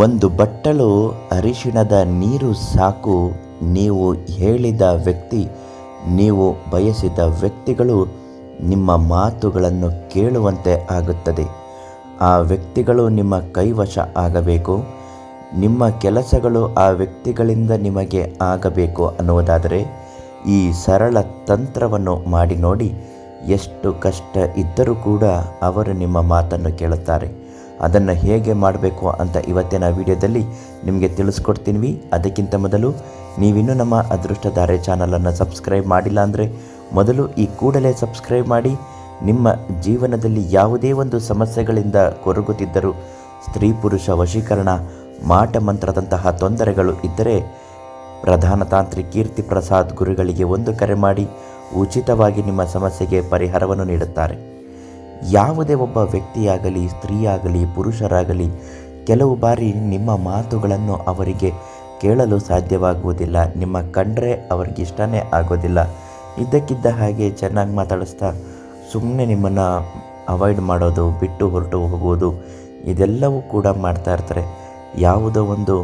ಒಂದು ಬಟ್ಟಲು ಅರಿಶಿಣದ ನೀರು ಸಾಕು, ನೀವು ಹೇಳಿದ ವ್ಯಕ್ತಿ, ನೀವು ಬಯಸಿದ ವ್ಯಕ್ತಿಗಳು ನಿಮ್ಮ ಮಾತುಗಳನ್ನು ಕೇಳುವಂತೆ ಆಗುತ್ತದೆ. ಆ ವ್ಯಕ್ತಿಗಳು ನಿಮ್ಮ ಕೈವಶ ಆಗಬೇಕು. ನಿಮ್ಮ ಕೆಲಸಗಳು ಆ ವ್ಯಕ್ತಿಗಳಿಂದ ನಿಮಗೆ ಆಗಬೇಕು ಅನ್ನುವುದಾದರೆ, ಈ ಸರಳ ತಂತ್ರವನ್ನು ಮಾಡಿ ನೋಡಿ, ಎಷ್ಟು ಕಷ್ಟ ಇದ್ದರೂ ಕೂಡ ಅವರು ನಿಮ್ಮ ಮಾತನ್ನು ಕೇಳುತ್ತಾರೆ. ಅದನ್ನು ಹೇಗೆ ಮಾಡಬೇಕು ಅಂತ ಇವತ್ತಿನ ವಿಡಿಯೋದಲ್ಲಿ ನಿಮಗೆ ತಿಳಿಸ್ಕೊಡ್ತೀನಿ ಅದಕ್ಕಿಂತ ಮೊದಲು ನೀವಿನ್ನೂ ನಮ್ಮ ಅದೃಷ್ಟಧಾರೆ ಚಾನಲನ್ನು ಸಬ್ಸ್ಕ್ರೈಬ್ ಮಾಡಿಲ್ಲ ಅಂದರೆ ಮೊದಲು ಈ ಕೂಡಲೇ ಸಬ್ಸ್ಕ್ರೈಬ್ ಮಾಡಿ. ನಿಮ್ಮ ಜೀವನದಲ್ಲಿ ಯಾವುದೇ ಒಂದು ಸಮಸ್ಯೆಗಳಿಂದ ಕೊರಗುತ್ತಿದ್ದರೂ ಸ್ತ್ರೀ ಪುರುಷ ವಶೀಕರಣ, ಮಾಟ ಮಂತ್ರದಂತಹ ತೊಂದರೆಗಳು ಇದ್ದರೆ ಪ್ರಧಾನ ತಾಂತ್ರಿ ಕೀರ್ತಿ ಪ್ರಸಾದ್ ಗುರುಗಳಿಗೆ ಒಂದು ಕರೆ ಮಾಡಿ ಉಚಿತವಾಗಿ ನಿಮ್ಮ ಸಮಸ್ಯೆಗೆ ಪರಿಹಾರವನ್ನು ನೀಡುತ್ತಾರೆ. ಯಾವುದೇ ಒಬ್ಬ ವ್ಯಕ್ತಿಯಾಗಲಿ, ಸ್ತ್ರೀಯಾಗಲಿ, ಪುರುಷರಾಗಲಿ, ಕೆಲವು ಬಾರಿ ನಿಮ್ಮ ಮಾತುಗಳನ್ನು ಅವರಿಗೆ ಕೇಳಲು ಸಾಧ್ಯವಾಗುವುದಿಲ್ಲ. ನಿಮ್ಮ ಕಂಡ್ರೆ ಅವ್ರಿಗೆ ಇಷ್ಟನೇ ಆಗೋದಿಲ್ಲ. ಇದ್ದಕ್ಕಿದ್ದ ಹಾಗೆ ಚೆನ್ನಾಗಿ ಮಾತಾಡಿಸ್ತಾ ಸುಮ್ಮನೆ ನಿಮ್ಮನ್ನು ಅವಾಯ್ಡ್ ಮಾಡೋದು, ಬಿಟ್ಟು ಹೊರಟು ಹೋಗುವುದು, ಇದೆಲ್ಲವೂ ಕೂಡ ಮಾಡ್ತಾ ಇರ್ತಾರೆ. ಯಾವುದೋ ಒಂದು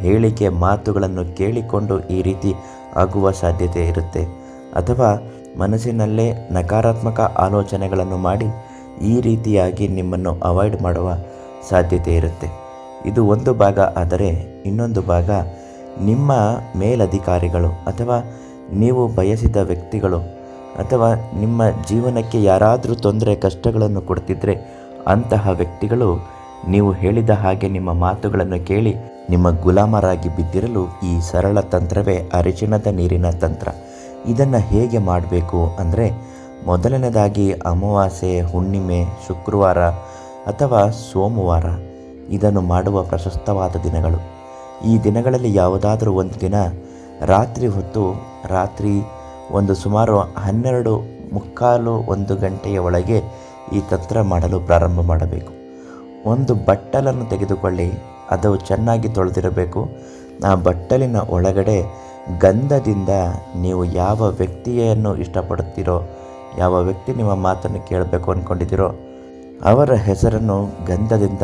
ಹೇಳಿಕೆ, ಮಾತುಗಳನ್ನು ಕೇಳಿಕೊಂಡು ಈ ರೀತಿ ಆಗುವ ಸಾಧ್ಯತೆ ಇರುತ್ತೆ. ಅಥವಾ ಮನಸ್ಸಿನಲ್ಲೇ ನಕಾರಾತ್ಮಕ ಆಲೋಚನೆಗಳನ್ನು ಮಾಡಿ ಈ ರೀತಿಯಾಗಿ ನಿಮ್ಮನ್ನು ಅವಾಯ್ಡ್ ಮಾಡುವ ಸಾಧ್ಯತೆ ಇರುತ್ತೆ. ಇದು ಒಂದು ಭಾಗ, ಆದರೆ ಇನ್ನೊಂದು ಭಾಗ, ನಿಮ್ಮ ಮೇಲಧಿಕಾರಿಗಳು ಅಥವಾ ನೀವು ಬಯಸಿದ ವ್ಯಕ್ತಿಗಳು ಅಥವಾ ನಿಮ್ಮ ಜೀವನಕ್ಕೆ ಯಾರಾದರೂ ತೊಂದರೆ, ಕಷ್ಟಗಳನ್ನು ಕೊಡ್ತಿದ್ರೆ ಅಂತಹ ವ್ಯಕ್ತಿಗಳು ನೀವು ಹೇಳಿದ ಹಾಗೆ ನಿಮ್ಮ ಮಾತುಗಳನ್ನು ಕೇಳಿ ನಿಮ್ಮ ಗುಲಾಮರಾಗಿ ಬಿದ್ದಿರಲು ಈ ಸರಳ ತಂತ್ರವೇ ಅರಿಶಿಣದ ನೀರಿನ ತಂತ್ರ. ಇದನ್ನು ಹೇಗೆ ಮಾಡಬೇಕು ಅಂದರೆ ಮೊದಲನೇದಾಗಿ ಅಮಾವಾಸ್ಯೆ, ಹುಣ್ಣಿಮೆ, ಶುಕ್ರವಾರ ಅಥವಾ ಸೋಮವಾರ. ಇದನ್ನು ಮಾಡುವ ಪ್ರಶಸ್ತವಾದ ದಿನಗಳು. ಈ ದಿನಗಳಲ್ಲಿ ಯಾವುದಾದರೂ ಒಂದು ದಿನ ರಾತ್ರಿ ಹೊತ್ತು, ರಾತ್ರಿ ಒಂದು ಸುಮಾರು ಹನ್ನೆರಡು ಮುಕ್ಕಾಲು ಒಂದು ಗಂಟೆಯ ಒಳಗೆ ಈ ತಂತ್ರ ಮಾಡಲು ಪ್ರಾರಂಭ ಮಾಡಬೇಕು. ಒಂದು ಬಟ್ಟಲನ್ನು ತೆಗೆದುಕೊಳ್ಳಿ. ಅದು ಚೆನ್ನಾಗಿ ತೊಳೆದಿರಬೇಕು. ಆ ಬಟ್ಟಲಿನ ಒಳಗಡೆ ಗಂಧದಿಂದ ನೀವು ಯಾವ ವ್ಯಕ್ತಿಯನ್ನು ಇಷ್ಟಪಡುತ್ತೀರೋ ಯಾವ ವ್ಯಕ್ತಿ ನಿಮ್ಮ ಮಾತನ್ನು ಕೇಳಬೇಕು ಅಂದ್ಕೊಂಡಿದ್ದೀರೋ ಅವರ ಹೆಸರನ್ನು ಗಂಧದಿಂದ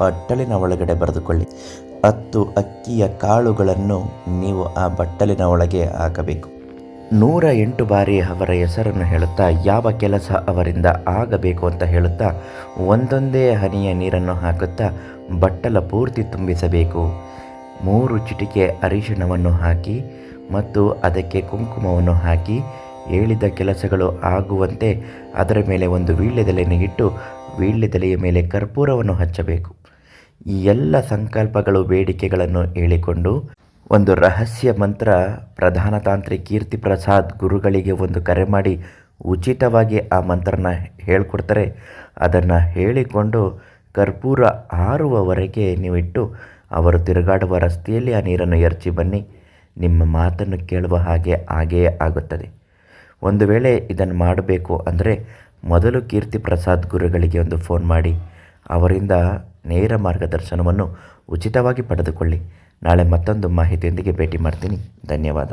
ಬಟ್ಟಲಿನ ಒಳಗಡೆ ಬರೆದುಕೊಳ್ಳಿ. ಹತ್ತು ಅಕ್ಕಿಯ ಕಾಳುಗಳನ್ನು ನೀವು ಆ ಬಟ್ಟಲಿನ ಒಳಗೆ ಹಾಕಬೇಕು. ನೂರ ಎಂಟು ಬಾರಿ ಅವರ ಹೆಸರನ್ನು ಹೇಳುತ್ತಾ ಯಾವ ಕೆಲಸ ಅವರಿಂದ ಆಗಬೇಕು ಅಂತ ಹೇಳುತ್ತಾ ಒಂದೊಂದೇ ಹನಿಯ ನೀರನ್ನು ಹಾಕುತ್ತಾ ಬಟ್ಟಲ ಪೂರ್ತಿ ತುಂಬಿಸಬೇಕು. ಮೂರು ಚಿಟಿಕೆ ಅರಿಶಿಣವನ್ನು ಹಾಕಿ ಮತ್ತು ಅದಕ್ಕೆ ಕುಂಕುಮವನ್ನು ಹಾಕಿ ಹೇಳಿದ ಕೆಲಸಗಳು ಆಗುವಂತೆ ಅದರ ಮೇಲೆ ಒಂದು ವೀಳ್ಯದೆಲೆಯನ್ನು ಇಟ್ಟು ವೀಳ್ಯದೆಲೆಯ ಮೇಲೆ ಕರ್ಪೂರವನ್ನು ಹಚ್ಚಬೇಕು. ಈ ಎಲ್ಲ ಸಂಕಲ್ಪಗಳು, ಬೇಡಿಕೆಗಳನ್ನು ಹೇಳಿಕೊಂಡು ಒಂದು ರಹಸ್ಯ ಮಂತ್ರ, ಪ್ರಧಾನ ತಾಂತ್ರಿ ಕೀರ್ತಿ ಪ್ರಸಾದ್ ಗುರುಗಳಿಗೆ ಒಂದು ಕರೆ ಮಾಡಿ ಉಚಿತವಾಗಿ ಆ ಮಂತ್ರನ ಹೇಳ್ಕೊಡ್ತಾರೆ. ಅದನ್ನು ಹೇಳಿಕೊಂಡು ಕರ್ಪೂರ ಆರುವವರೆಗೆ ನೀವಿಟ್ಟು ಅವರು ತಿರುಗಾಡುವ ರಸ್ತೆಯಲ್ಲಿ ಆ ನೀರನ್ನು ಎರಚಿ ಬನ್ನಿ. ನಿಮ್ಮ ಮಾತನ್ನು ಕೇಳುವ ಹಾಗೆ ಹಾಗೆಯೇ ಆಗುತ್ತದೆ. ಒಂದು ವೇಳೆ ಇದನ್ನು ಮಾಡಬೇಕು ಅಂದರೆ ಮೊದಲು ಕೀರ್ತಿ ಪ್ರಸಾದ್ ಗುರುಗಳಿಗೆ ಒಂದು ಫೋನ್ ಮಾಡಿ, ಅವರಿಂದ ನೇರ ಮಾರ್ಗದರ್ಶನವನ್ನು ಉಚಿತವಾಗಿ ಪಡೆದುಕೊಳ್ಳಿ. ನಾಳೆ ಮತ್ತೊಂದು ಮಾಹಿತಿಯೊಂದಿಗೆ ಭೇಟಿ ಮಾಡ್ತೀನಿ. ಧನ್ಯವಾದ.